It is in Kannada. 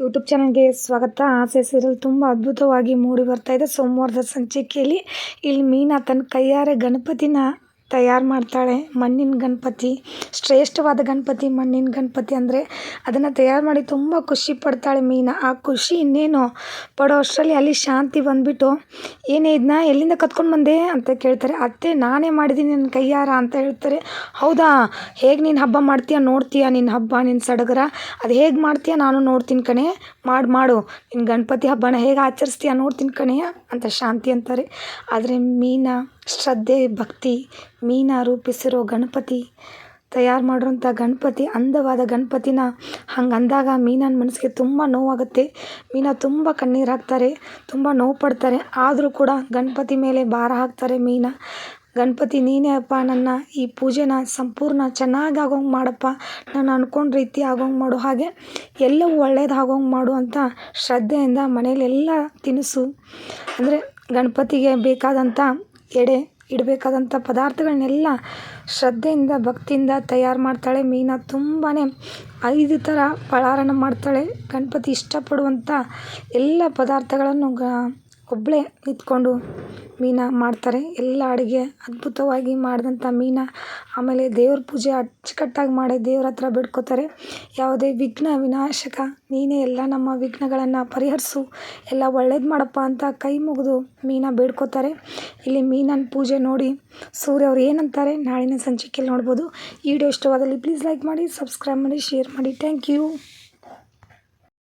ಯೂಟ್ಯೂಬ್ ಚಾನಲ್ಗೆ ಸ್ವಾಗತ. ಆಸೆ ಸೀರಿಯಲ್ ತುಂಬ ಅದ್ಭುತವಾಗಿ ಮೂಡಿ ಬರ್ತಾ ಇದೆ. ಸೋಮವಾರದ ಸಂಚಿಕೆಯಲ್ಲಿ ಇಲ್ಲಿ ಮೀನಾ ತನ್ನ ಕೈಯಾರೆ ಗಣಪತಿನ ತಯಾರು ಮಾಡ್ತಾಳೆ ಮಣ್ಣಿನ ಗಣಪತಿ. ಶ್ರೇಷ್ಠವಾದ ಗಣಪತಿ, ಮಣ್ಣಿನ ಗಣಪತಿ ಅಂದರೆ ಅದನ್ನು ತಯಾರು ಮಾಡಿ ತುಂಬ ಖುಷಿ ಪಡ್ತಾಳೆ ಮೀನಾ. ಆ ಖುಷಿ ಇನ್ನೇನು? ಪಡೋ ಅಷ್ಟರಲ್ಲಿ ಅಲ್ಲಿ ಶಾಂತಿ ಬಂದುಬಿಟ್ಟು ಏನೇ ಇದನ್ನ ಎಲ್ಲಿಂದ ಕತ್ಕೊಂಡು ಬಂದೆ ಅಂತ ಕೇಳ್ತಾರೆ. ಅತ್ತೆ, ನಾನೇ ಮಾಡಿದ್ದೀನಿ ನನ್ನ ಕೈಯಾರ ಅಂತ ಹೇಳ್ತಾರೆ. ಹೌದಾ? ಹೇಗೆ ನೀನು ಹಬ್ಬ ಮಾಡ್ತೀಯ? ನೋಡ್ತೀಯ ನಿನ್ನ ಹಬ್ಬ ನಿನ್ನ ಸಡಗರ? ಅದು ಹೇಗೆ ಮಾಡ್ತೀಯ? ನಾನು ನೋಡ್ತೀನಿ ಕಣೆ. ಮಾಡು ಮಾಡು. ನಿನ್ನ ಗಣಪತಿ ಹಬ್ಬನ ಹೇಗೆ ಆಚರಿಸ್ತೀಯ ನೋಡ್ತೀನಿ ಕಣೆಯ ಅಂತ ಶಾಂತಿ ಅಂತಾರೆ. ಆದರೆ ಮೀನಾ ಶ್ರದ್ಧೆ, ಭಕ್ತಿ, ಮೀನ ರೂಪಿಸಿರೋ ಗಣಪತಿ, ತಯಾರು ಮಾಡಿರೋಂಥ ಗಣಪತಿ, ಅಂದವಾದ ಗಣಪತಿನ ಹಂಗೆ ಅಂದಾಗ ಮೀನನ ಮನಸ್ಸಿಗೆ ತುಂಬ ನೋವಾಗುತ್ತೆ. ಮೀನ ತುಂಬ ಕಣ್ಣೀರು ಹಾಕ್ತಾರೆ ತುಂಬ ನೋವು ಪಡ್ತಾರೆ. ಆದರೂ ಕೂಡ ಗಣಪತಿ ಮೇಲೆ ಭಾರ ಹಾಕ್ತಾರೆ ಮೀನ. ಗಣಪತಿ, ನೀನೇ ಅಪ್ಪ, ನನ್ನ ಈ ಪೂಜೆನ ಸಂಪೂರ್ಣ ಚೆನ್ನಾಗಿ ಆಗೋಂಗೆ ಮಾಡಪ್ಪ. ನಾನು ಅನ್ಕೊಂಡ ರೀತಿ ಆಗೋಂಗೆ ಮಾಡು. ಹಾಗೆ ಎಲ್ಲವೂ ಒಳ್ಳೇದು ಆಗೋಂಗೆ ಮಾಡು ಅಂತ ಶ್ರದ್ಧೆಯಿಂದ ಮನೆಯಲ್ಲೆಲ್ಲ ತಿನಿಸು. ಅಂದರೆ ಗಣಪತಿಗೆ ಬೇಕಾದಂಥ ಎಡೆ ಇಡಬೇಕಾದಂಥ ಪದಾರ್ಥಗಳನ್ನೆಲ್ಲ ಶ್ರದ್ಧೆಯಿಂದ, ಭಕ್ತಿಯಿಂದ ತಯಾರು ಮಾಡ್ತಾಳೆ ಮೀನಾ. ತುಂಬಾ ಐದು ಥರ ಫಳಾರನ ಮಾಡ್ತಾಳೆ. ಗಣಪತಿ ಇಷ್ಟಪಡುವಂಥ ಎಲ್ಲ ಪದಾರ್ಥಗಳನ್ನು ಗ ಒಬ್ಬಳೇ ನಿಂತ್ಕೊಂಡು ಮೀನಾ ಮಾಡ್ತಾರೆ. ಎಲ್ಲ ಅಡುಗೆ ಅದ್ಭುತವಾಗಿ ಮಾಡಿದಂಥ ಮೀನಾ. ಆಮೇಲೆ ದೇವ್ರ ಪೂಜೆ ಅಚ್ಚುಕಟ್ಟಾಗಿ ಮಾಡಿ ದೇವ್ರ ಹತ್ರ ಬೇಡ್ಕೋತಾರೆ. ಯಾವುದೇ ವಿಘ್ನ ವಿನಾಶಕ, ನೀನೇ ಎಲ್ಲ ನಮ್ಮ ವಿಘ್ನಗಳನ್ನು ಪರಿಹರಿಸು, ಎಲ್ಲ ಒಳ್ಳೇದು ಮಾಡಪ್ಪ ಅಂತ ಕೈ ಮುಗಿದು ಮೀನಾ ಬೇಡ್ಕೋತಾರೆ. ಇಲ್ಲಿ ಮೀನನ ಪೂಜೆ ನೋಡಿ ಸೂರ್ಯ ಅವ್ರು ಏನಂತಾರೆ ನಾಳಿನ ಸಂಚಿಕೆಯಲ್ಲಿ ನೋಡ್ಬೋದು. ವಿಡಿಯೋ ಇಷ್ಟವಾದಲ್ಲಿ ಪ್ಲೀಸ್ ಲೈಕ್ ಮಾಡಿ ಸಬ್ಸ್ಕ್ರೈಬ್ ಮಾಡಿ ಶೇರ್ ಮಾಡಿ. Thank you